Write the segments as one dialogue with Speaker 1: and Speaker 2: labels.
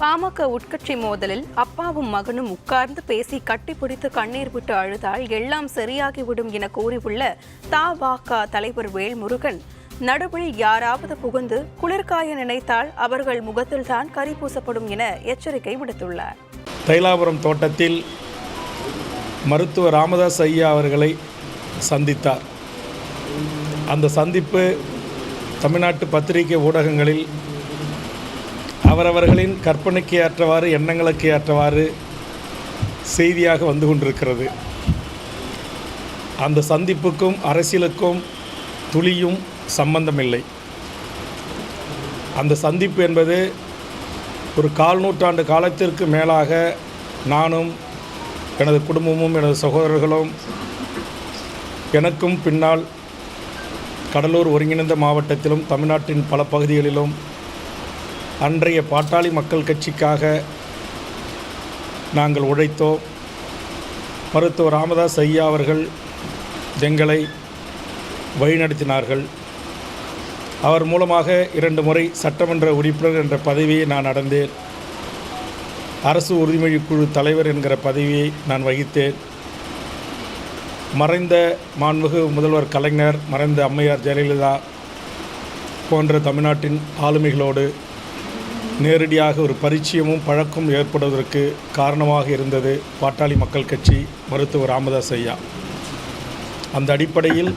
Speaker 1: பாமக உட்கட்சி மோதலில் அப்பாவும் மகனும் உட்கார்ந்து பேசி கட்டிப்பிடித்து கண்ணீர் விட்டு அழுதால் எல்லாம் சரியாகிவிடும் என கூறியுள்ள தவாக தலைவர் வேல்முருகன். நடுவில் யாராவது புகுந்து குளிர்காய நினைத்தால் அவர்கள் முகத்தில்தான் கறி பூசப்படும் என எச்சரிக்கை விடுத்துள்ளார்.
Speaker 2: தைலாபுரம் தோட்டத்தில் மருத்துவர் ராமதாஸ் ஐயா அவர்களை சந்தித்தார். அந்த சந்திப்பு தமிழ்நாட்டு பத்திரிகை ஊடகங்களில் அவரவர்களின் கற்பனைக்கு ஏற்றவாறு எண்ணங்களுக்கு ஏற்றவாறு செய்தியாக வந்து கொண்டிருக்கிறது. அந்த சந்திப்புக்கும் அரசியலுக்கும் துளியும் சம்பந்தமில்லை. அந்த சந்திப்பு என்பது ஒரு கால் நூற்றாண்டு காலத்திற்கு மேலாக நானும் எனது குடும்பமும் எனது சகோதரர்களும் எனக்கும் பின்னால் கடலூர் ஒருங்கிணைந்த மாவட்டத்திலும் தமிழ்நாட்டின் பல பகுதிகளிலும் அன்றைய பாட்டாளி மக்கள் கட்சிக்காக நாங்கள் உழைத்தோம். மருத்துவர் ராமதாஸ் ஐயா அவர்கள் எங்களை வழிநடத்தினார்கள். அவர் மூலமாக இரண்டு முறை சட்டமன்ற உறுப்பினர் என்ற பதவியை நான் அடைந்தேன். அரசு உறுதிமொழி குழு தலைவர் என்கிற பதவியை நான் வகித்தேன். மறைந்த மாண்புகு முதல்வர் கலைஞர் மறைந்த அம்மையார் ஜெயலலிதா போன்ற தமிழ்நாட்டின் ஆளுமைகளோடு நேரடியாக ஒரு பரிச்சயமும் பழக்கம் ஏற்படுவதற்கு காரணமாக இருந்தது பாட்டாளி மக்கள் கட்சி மருத்துவர் ராமதாஸ் ஐயா. அந்த அடிப்படையில்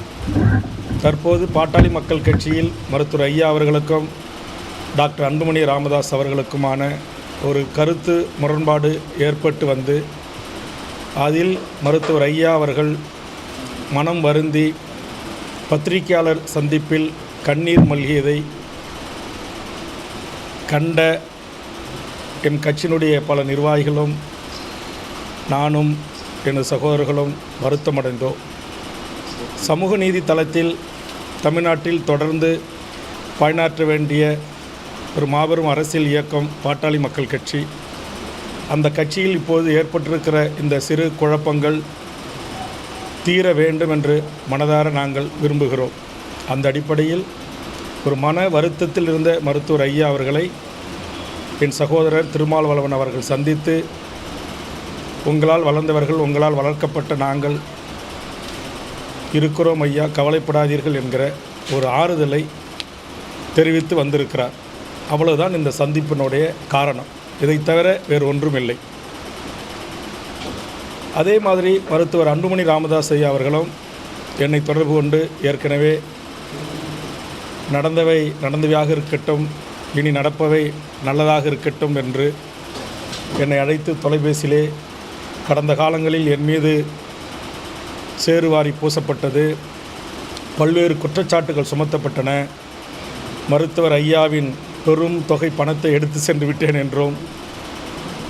Speaker 2: தற்போது பாட்டாளி மக்கள் கட்சியில் மருத்துவர் ஐயா அவர்களுக்கும் டாக்டர் அன்புமணி ராமதாஸ் அவர்களுக்குமான ஒரு கருத்து முரண்பாடு ஏற்பட்டு வந்து அதில் மருத்துவர் ஐயா அவர்கள் மனம் வருந்தி பத்திரிகையாளர் சந்திப்பில் கண்ணீர் மல்கியதை கண்ட என் கட்சியினுடைய பல நிர்வாகிகளும் நானும் எனது சகோதரர்களும் வருத்தமடைந்தோம் சமூக நீதி தளத்தில் தமிழ்நாட்டில் தொடர்ந்து பயனாற்ற வேண்டிய ஒரு மாபெரும் அரசியல் இயக்கம் பாட்டாளி மக்கள் கட்சி. அந்த கட்சியில் இப்போது ஏற்பட்டிருக்கிற இந்த சிறு குழப்பங்கள் தீர வேண்டும் என்று மனதார நாங்கள் விரும்புகிறோம். அந்த அடிப்படையில் ஒரு மன வருத்தத்தில் இருந்த மருத்துவர் ஐயா அவர்களை என் சகோதரர் திருமால்வளவன் அவர்கள் சந்தித்து உங்களால் வளர்ந்தவர்கள் உங்களால் வளர்க்கப்பட்ட நாங்கள் இருக்கிறோம் ஐயா கவலைப்படாதீர்கள் என்கிற ஒரு ஆறுதலை தெரிவித்து வந்திருக்கிறார். அவ்வளவுதான் இந்த சந்திப்பினுடைய காரணம். இதை தவிர வேறு ஒன்றும் இல்லை அதே மாதிரி மருத்துவர் அன்புமணி ராமதாஸ் ஐயா அவர்களும் என்னை தொடர்பு கொண்டு ஏற்கனவே நடந்தவை நடந்தவையாக இருக்கட்டும் இனி நடப்பவை நல்லதாக இருக்கட்டும் என்று என்னை அழைத்து தொலைபேசியிலே கடந்த காலங்களில் என் மீது சேருவாரி பூசப்பட்டது. பல்வேறு குற்றச்சாட்டுகள் சுமத்தப்பட்டன. மருத்துவர் ஐயாவின் பெரும் தொகை பணத்தை எடுத்து சென்று விட்டேன் என்றும்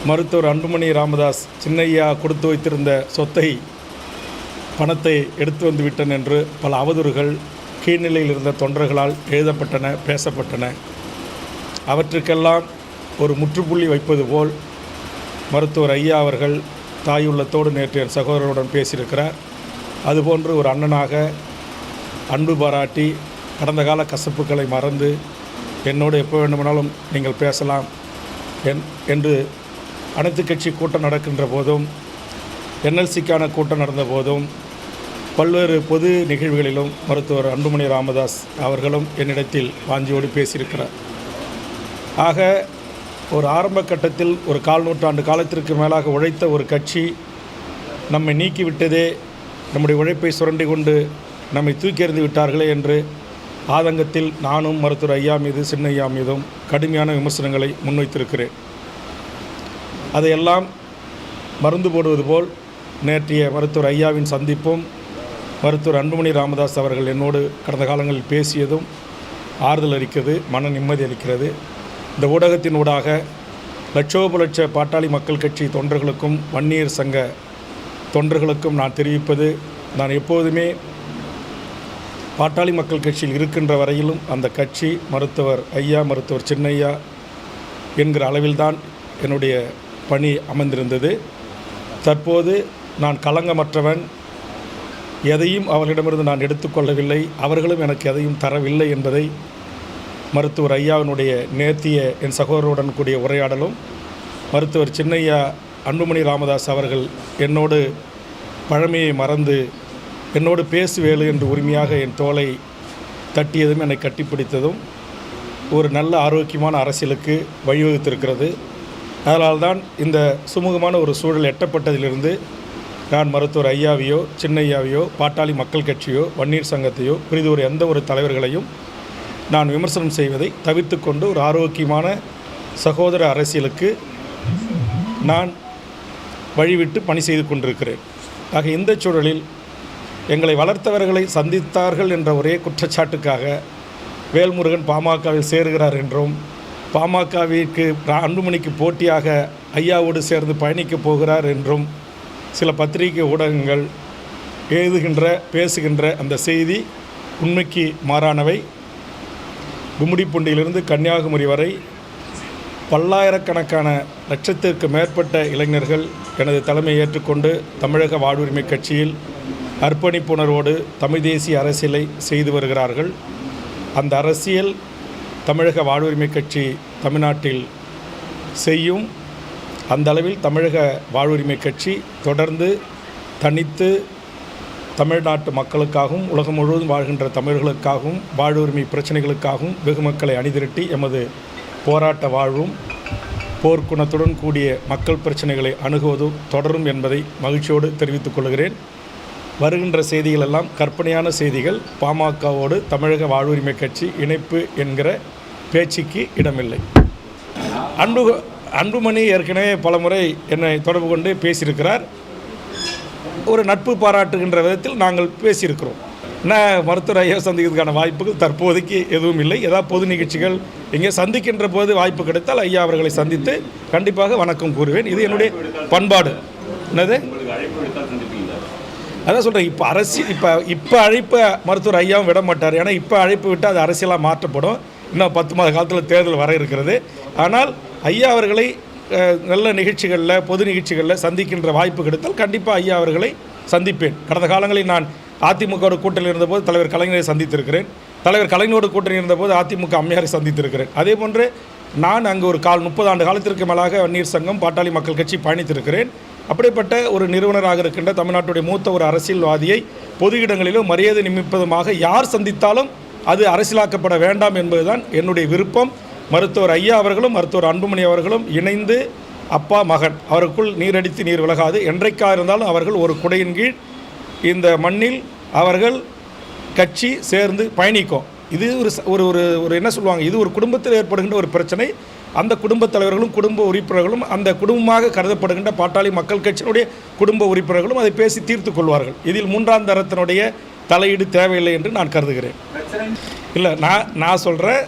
Speaker 2: மருத்துவர் அன்புமணி ராமதாஸ் சின்னையா கொடுத்து வைத்திருந்த சொத்தை பணத்தை எடுத்து வந்து விட்டேன் என்று பல அவதூறுகள் கீழ்நிலையில் இருந்த தொண்டர்களால் எழுதப்பட்டன பேசப்பட்டன. அவற்றுக்கெல்லாம் ஒரு முற்றுப்புள்ளி வைப்பது போல் மருத்துவர் ஐயா அவர்கள் தாயுள்ளத்தோடு நேற்று என் சகோதரருடன் பேசியிருக்கிறார். அதுபோன்று ஒரு அண்ணனாக அன்பு பாராட்டி கடந்த கால கசப்புகளை மறந்து என்னோடு எப்போ வேண்டுமானாலும் நீங்கள் பேசலாம் என் என்று அனைத்து கட்சி கூட்டம் நடக்கின்ற போதும் என்எல்சிக்கான கூட்டம் நடந்த போதும் பல்வேறு பொது நிகழ்வுகளிலும் மருத்துவர் அன்புமணி ராமதாஸ் அவர்களும் என்னிடத்தில் வாஞ்சியோடு பேசியிருக்கிறார். ஆக ஒரு ஆரம்ப கட்டத்தில் ஒரு கால் நூற்றாண்டு காலத்திற்கு மேலாக உழைத்த ஒரு கட்சி நம்மை நீக்கிவிட்டதே நம்முடைய உழைப்பை சுரண்டி கொண்டு நம்மை தூக்கி எறிந்து விட்டார்களே என்று ஆதங்கத்தில் நானும் மருத்துவர் ஐயா மீது சின்ன ஐயா மீதும் கடுமையான விமர்சனங்களை முன்வைத்திருக்கிறேன். அதையெல்லாம் மருந்து போடுவது போல் நேற்றைய மருத்துவர் ஐயாவின் சந்திப்பும் மருத்துவர் அன்புமணி ராமதாஸ் அவர்கள் என்னோடு கடந்த காலங்களில் பேசியதும் ஆறுதல் அளிக்கிறது மன நிம்மதி அளிக்கிறது. இந்த ஊடகத்தின் ஊடாக லட்சோப லட்ச பாட்டாளி மக்கள் கட்சி தொண்டர்களுக்கும் வன்னியர் சங்க தொண்டர்களுக்கும் நான் தெரிவிப்பது நான் எப்போதுமே பாட்டாளி மக்கள் கட்சியில் இருக்கின்ற வரையிலும் அந்த கட்சி மருத்துவர் ஐயா மருத்துவர் சின்னையா என்கிற அளவில்தான் என்னுடைய பணி அமைந்திருந்தது தற்போது நான் களங்கமற்றவன் எதையும் அவர்களிடமிருந்து நான் எடுத்துக்கொள்ளவில்லை அவர்களும் எனக்கு எதையும் தரவில்லை என்பதை மருத்துவர் ஐயாவினுடைய நேர்த்திய என் சகோதரருடன் கூடிய உரையாடலும் மருத்துவர் சின்னையா அன்புமணி ராமதாஸ் அவர்கள் என்னோடு பழமையை மறந்து என்னோடு பேசுவேலு என்று உரிமையாக என் தோலை தட்டியதும் என்னை கட்டிப்பிடித்ததும் ஒரு நல்ல ஆரோக்கியமான அரசியலுக்கு வழிவகுத்திருக்கிறது. அதனால்தான் இந்த சுமூகமான ஒரு சூழல் எட்டப்பட்டதிலிருந்து நான் மருத்துவர் ஐயாவையோ சின்னையாவையோ பாட்டாளி மக்கள் கட்சியோ வன்னீர் சங்கத்தையோ புரிதொரு எந்த ஒரு தலைவர்களையும் நான் விமர்சனம் செய்வதை தவிர்த்து கொண்டு ஒரு ஆரோக்கியமான சகோதர அரசியலுக்கு நான் வழிவிட்டு பணி செய்து கொண்டிருக்கிறேன். ஆக இந்த சூழலில் எங்களை வளர்த்தவர்களை சந்தித்தார்கள் என்ற ஒரே குற்றச்சாட்டுக்காக வேல்முருகன் பாமகவில் சேருகிறார் என்றும் பாமகவிற்கு அன்புமணிக்கு போட்டியாக ஐயாவோடு சேர்ந்து பயணிக்கப் போகிறார் என்றும் சில பத்திரிகை ஊடகங்கள் எழுதுகின்ற பேசுகின்ற அந்த செய்தி உண்மைக்கு மாறானவை. கும்மிடிப்பூண்டியிலிருந்து கன்னியாகுமரி வரை பல்லாயிரக்கணக்கான லட்சத்திற்கு மேற்பட்ட இளைஞர்கள் எனது தலைமையை ஏற்றுக்கொண்டு தமிழக வாழ்வுரிமை கட்சியில் அர்ப்பணிப்புணர்வோடு தமிழ் தேசிய அரசியலை செய்து வருகிறார்கள். அந்த அரசியல் தமிழக வாழ்வுரிமை கட்சி தமிழ்நாட்டில் செய்யும். அந்த அளவில் தமிழக வாழ்வுரிமை கட்சி தொடர்ந்து தனித்து தமிழ்நாட்டு மக்களுக்காகவும் உலகம் முழுவதும் வாழ்கின்ற தமிழர்களுக்காகவும் வாழ்வுரிமை பிரச்சனைகளுக்காகவும் வெகு மக்களை அணிதிரட்டி எமது போராட்ட வாழ்வும் போர்க்குணத்துடன் கூடிய மக்கள் பிரச்சனைகளை அணுகுவதும் தொடரும் என்பதை மகிழ்ச்சியோடு தெரிவித்துக் கொள்கிறேன். வருகின்ற செய்திகள் எல்லாம் கற்பனையான செய்திகள். பாமகவோடு தமிழக வாழ்வுரிமை கட்சி இணைப்பு என்கிற பேச்சுக்கு இடமில்லை. அன்பு அன்புமணி ஏற்கனவே பலமுறை என்னை தொடர்பு கொண்டு பேசியிருக்கிறார். ஒரு நட்பு பாராட்டுகின்ற விதத்தில் நாங்கள் பேசியிருக்கிறோம். என்ன மருத்துவர் ஐயா சந்திக்கிறதுக்கான வாய்ப்புகள் தற்போதைக்கு எதுவும் இல்லை. ஏதாவது பொது நிகழ்ச்சிகள் எங்கே சந்திக்கின்ற போது வாய்ப்பு கிடைத்தால் ஐயா அவர்களை சந்தித்து கண்டிப்பாக வணக்கம் கூறுவேன். இது என்னுடைய பண்பாடு. என்னது? அதான் சொல்கிறேன் இப்போ அரசியல் இப்போ இப்போ அழைப்பை மருத்துவர் ஐயாவும் விட மாட்டார். ஏன்னா இப்போ அழைப்பு விட்டு அது அரசியலாக மாற்றப்படும். இன்னும் பத்து மாத காலத்தில் தேர்தல் வர இருக்கிறது. ஆனால் ஐயா அவர்களை நல்ல நிகழ்ச்சிகளில் பொது நிகழ்ச்சிகளில் சந்திக்கின்ற வாய்ப்பு கிடைத்தால் கண்டிப்பாக ஐயா அவர்களை சந்திப்பேன். கடந்த காலங்களில் நான் அதிமுகவோட கூட்டணி இருந்தபோது தலைவர் கலைஞரை சந்தித்திருக்கிறேன். தலைவர் கலைஞரோட கூட்டணி இருந்தபோது அதிமுக அம்மையாரை சந்தித்திருக்கிறேன். அதே போன்று நான் அங்கு ஒரு கால் முப்பது ஆண்டு காலத்திற்கு மேலாக வன்னீர் சங்கம் பாட்டாளி மக்கள் கட்சி பயணித்திருக்கிறேன். அப்படிப்பட்ட ஒரு நிறுவனராக இருக்கின்ற தமிழ்நாட்டுடைய மூத்த ஒரு அரசியல்வாதியை பொது இடங்களிலும் மரியாதை நிமிப்பதுமாக யார் சந்தித்தாலும் அது அரசியலாக்கப்பட வேண்டாம் என்பதுதான் என்னுடைய விருப்பம். மருத்துவர் ஐயா அவர்களும் மருத்துவர் அன்புமணி அவர்களும் இணைந்து அப்பா மகன் அவருக்குள் நீரடித்து நீர் விலகாது. என்றைக்காக இருந்தாலும் அவர்கள் ஒரு குடையின் கீழ் இந்த மண்ணில் அவர்கள் கட்சி சேர்ந்து பயணிக்கும். இது ஒரு ஒரு ஒரு ஒரு என்ன சொல்லுவாங்க? இது ஒரு குடும்பத்தில் ஏற்படுகின்ற ஒரு பிரச்சனை. அந்த குடும்பத் தலைவர்களும் குடும்ப உறுப்பினர்களும் அந்த குடும்பமாக கருதப்படுகின்ற பாட்டாளி மக்கள் கட்சியினுடைய குடும்ப உறுப்பினர்களும் அதை பேசி தீர்த்து கொள்வார்கள். இதில் மூன்றாம் தரத்தினுடைய தலையீடு தேவையில்லை என்று நான் கருதுகிறேன். இல்லை நான் நான் சொல்கிறேன்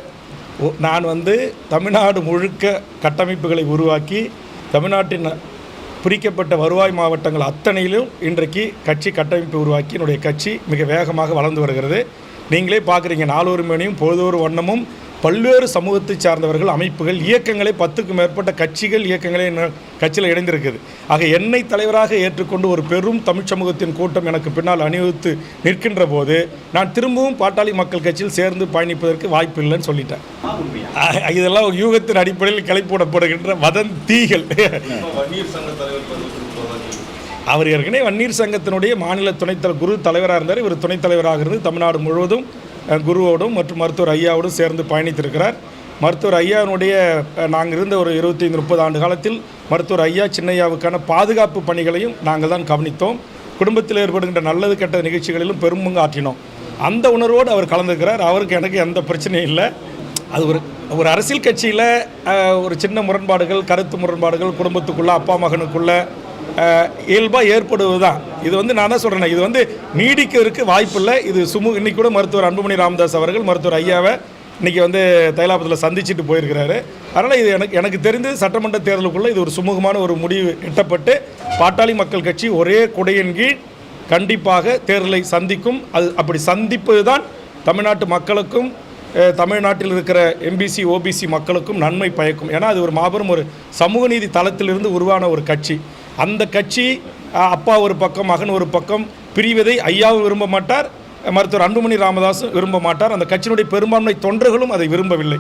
Speaker 2: நான் வந்து தமிழ்நாடு முழுக்க கட்டமைப்புகளை உருவாக்கி தமிழ்நாட்டின் பிரிக்கப்பட்ட வருவாய் மாவட்டங்கள் அத்தனையிலும் இன்றைக்கு கட்சி கட்டமைப்பு உருவாக்கி என்னுடைய கட்சி மிக வேகமாக வளர்ந்து வருகிறது. நீங்களே பார்க்குறீங்க நாலொரு மணியும் பொழுதொரு வண்ணமும் பல்வேறு சமூகத்தை சார்ந்தவர்கள் அமைப்புகள் இயக்கங்களை பத்துக்கும் மேற்பட்ட கட்சிகள் இயக்கங்களே கட்சியில் இணைந்திருக்குது. ஆக என்னை தலைவராக ஏற்றுக்கொண்டு ஒரு பெரும் தமிழ் சமூகத்தின் கூட்டம் எனக்கு பின்னால் அணிவகுத்து நிற்கின்ற போது நான் திரும்பவும் பாட்டாளி மக்கள் கட்சியில் சேர்ந்து பயணிப்பதற்கு வாய்ப்பு இல்லைன்னு சொல்லிட்டேன் இதெல்லாம் யூகத்தின் அடிப்படையில் கிளைப்போடப்படுகின்ற வதந்திகள் அவர் ஏற்கனவே வன்னீர் சங்கத்தினுடைய மாநில துணைத்தலைவர் குரு தலைவராக இருந்தார். இவர் துணைத் தலைவராக இருந்து தமிழ்நாடு முழுவதும் குருவோடும் மற்றும் மருத்துவர் ஐயாவோடும் சேர்ந்து பயணித்திருக்கிறார். மருத்துவர் ஐயாவினுடைய நாங்கள் இருந்த ஒரு இருபத்தைந்து முப்பது ஆண்டு காலத்தில் மருத்துவர் ஐயா சின்னையாவுக்கான பாதுகாப்பு பணிகளையும் நாங்கள் தான் கவனித்தோம். குடும்பத்தில் ஏற்படுகின்ற நல்லது கெட்ட நிகழ்ச்சிகளிலும் பெரும்பங்கு ஆற்றினோம். அந்த உணர்வோடு அவர் கலந்துக்கிறார் அவருக்கு எனக்கு எந்த பிரச்சனையும் இல்லை. அது ஒரு ஒரு அரசியல் கட்சியில் ஒரு சின்ன முரண்பாடுகள் கருத்து முரண்பாடுகள் குடும்பத்துக்குள்ளே அப்பா மகனுக்குள்ளே இயல்பாக ஏற்படுவது தான் இது வந்து நான் தான் சொல்கிறேன் இது வந்து நீடிக்கிறதுக்கு வாய்ப்பில்லை. இது சுமு இன்னைக்கு கூட மருத்துவர் அன்புமணி ராமதாஸ் அவர்கள் மருத்துவர் ஐயாவை இன்னைக்கு வந்து தைலாபத்தில் சந்திச்சுட்டு போயிருக்கிறாரு. அதனால் இது எனக்கு எனக்கு தெரிந்து சட்டமன்ற தேர்தலுக்குள்ளே இது ஒரு சுமூகமான ஒரு முடிவு எட்டப்பட்டு பாட்டாளி மக்கள் கட்சி ஒரே குடையின் கீழ் கண்டிப்பாக தேர்தலை சந்திக்கும். அது அப்படி சந்திப்பது தான் தமிழ்நாட்டு மக்களுக்கும் தமிழ்நாட்டில் இருக்கிற எம்பிசி ஓபிசி மக்களுக்கும் நன்மை பயக்கும். ஏன்னா அது ஒரு மாபெரும் ஒரு சமூக நீதி தளத்திலிருந்து உருவான ஒரு கட்சி. அந்த கட்சி அப்பா ஒரு பக்கம் மகன் ஒரு பக்கம் பிரிவதை ஐயாவும் விரும்ப மாட்டார் மருத்துவர் அன்புமணி ராமதாஸும் விரும்ப மாட்டார். அந்த கட்சியினுடைய பெரும்பான்மை தொண்டர்களும் அதை விரும்பவில்லை.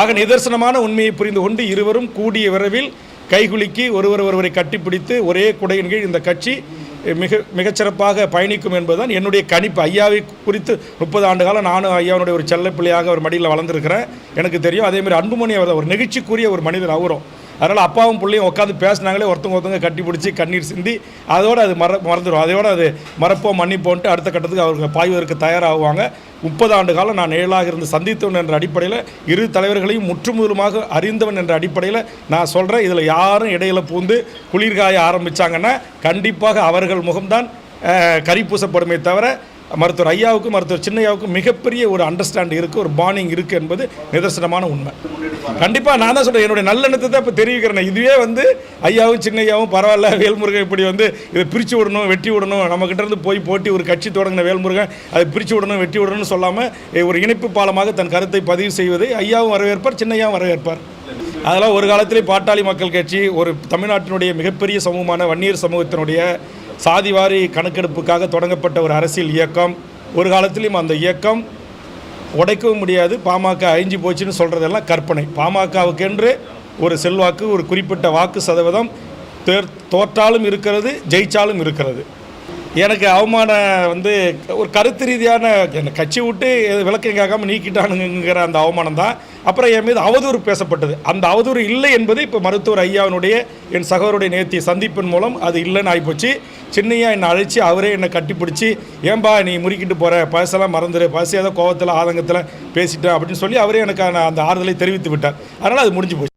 Speaker 2: ஆக நிதர்சனமான உண்மையை புரிந்து கொண்டு இருவரும் கூடிய விரைவில் கைகுலுக்கி ஒருவர் ஒருவரை கட்டிப்பிடித்து ஒரே குடையின் கீழ் இந்த கட்சி மிக மிகச்சிறப்பாக பயணிக்கும் என்பதுதான் என்னுடைய கணிப்பு. ஐயாவை குறித்து முப்பது ஆண்டு காலம் நானும் ஐயாவுடைய ஒரு செல்ல பிள்ளையாக ஒரு மடியில் வளர்ந்துருக்கிறேன். எனக்கு தெரியும் அதேமாதிரி அன்புமணி அவர் ஒரு நெகிழ்ச்சிக்குரிய ஒரு மனிதர் அவரும். அதனால் அப்பாவும் பிள்ளையும் உட்காந்து பேசினாங்களே ஒருத்தவங்க ஒருத்தவங்க கட்டி பிடிச்சி கண்ணீர் சிந்தி அதோடு அது மற மறந்துடும் அதோடு அது மறப்போம் மன்னிப்போன்ட்டு அடுத்த கட்டத்துக்கு அவங்க பாய்வதற்கு தயாராகுவாங்க. முப்பது ஆண்டு காலம் நான் நிழலாக இருந்து சந்தித்தவன் என்ற அடிப்படையில் இரு தலைவர்களையும் முற்றுமுதலுமாக அறிந்தவன் என்ற அடிப்படையில் நான் சொல்கிறேன் இதில் யாரும் இடையில் பூந்து குளிர்காய ஆரம்பித்தாங்கன்னா கண்டிப்பாக அவர்கள் முகம்தான் கறி பூசப்படுமே தவிர மருத்துவர் ஐயாவுக்கும் மருத்துவர் சின்னையாவுக்கும் மிகப்பெரிய ஒரு அண்டர்ஸ்டாண்ட் இருக்குது ஒரு பாண்டிங் இருக்குது என்பது நிதர்சனமான உண்மை. கண்டிப்பாக நான் தான் சொல்கிறேன் என்னுடைய நல்லெண்ணத்தை தான் இப்போ தெரிவிக்கிறேன். இதுவே வந்து ஐயாவும் சின்னையாவும் பரவாயில்ல வேல்முருகன் இப்படி வந்து இதை பிரித்து விடணும் வெட்டி விடணும் நம்மக்கிட்ட இருந்து போய் போட்டி ஒரு கட்சி தொடங்கின வேல்முருகன் அதை பிரித்து விடணும் வெட்டி விடணும்னு சொல்லாமல் ஒரு இணைப்பு பாலமாக தன் கருத்தை பதிவு செய்வதை ஐயாவும் வரவேற்பார் சின்னையாவும் வரவேற்பார். அதெல்லாம் ஒரு காலத்திலே பாட்டாளி மக்கள் கட்சி ஒரு தமிழ்நாட்டினுடைய மிகப்பெரிய சமூகமான வன்னியர் சமூகத்தினுடைய சாதிவாரி கணக்கெடுப்புக்காக தொடங்கப்பட்ட ஒரு அரசியல் இயக்கம் ஒரு காலத்திலையும் அந்த இயக்கம் உடைக்கவும் முடியாது. பாமக அழிஞ்சு போச்சுன்னு சொல்கிறதெல்லாம் கற்பனை. பாமகவுக்கென்று ஒரு செல்வாக்கு ஒரு குறிப்பிட்ட வாக்கு சதவீதம் தேர் தோற்றாலும் இருக்கிறது ஜெயிச்சாலும் இருக்கிறது. எனக்கு அவமானம் வந்து ஒரு கருத்து ரீதியான என்னை கட்சி விட்டு விளக்கம் கேட்காமல் நீக்கிட்டானுங்கிற அந்த அவமானம் தான் அப்புறம் என் மீது அவதூறு பேசப்பட்டது. அந்த அவதூறு இல்லை என்பது இப்போ மருத்துவர் ஐயாவினுடைய என் சகோதருடைய நேர்த்திய சந்திப்பின் மூலம் அது இல்லைன்னு ஆகிப்போச்சு. சின்னையா என்னை அழைச்சி அவரே என்னை கட்டிப்பிடிச்சி ஏன்பா நீ முறுக்கிட்டு போகிற பழசெல்லாம் மறந்துடு பழசு ஏதோ கோவத்தில் ஆதங்கத்தில் பேசிட்டேன் அப்படின்னு சொல்லி அவரே எனக்கு அந்த ஆறுதலை தெரிவித்து விட்டார். அதனால் அது முடிஞ்சு போச்சு.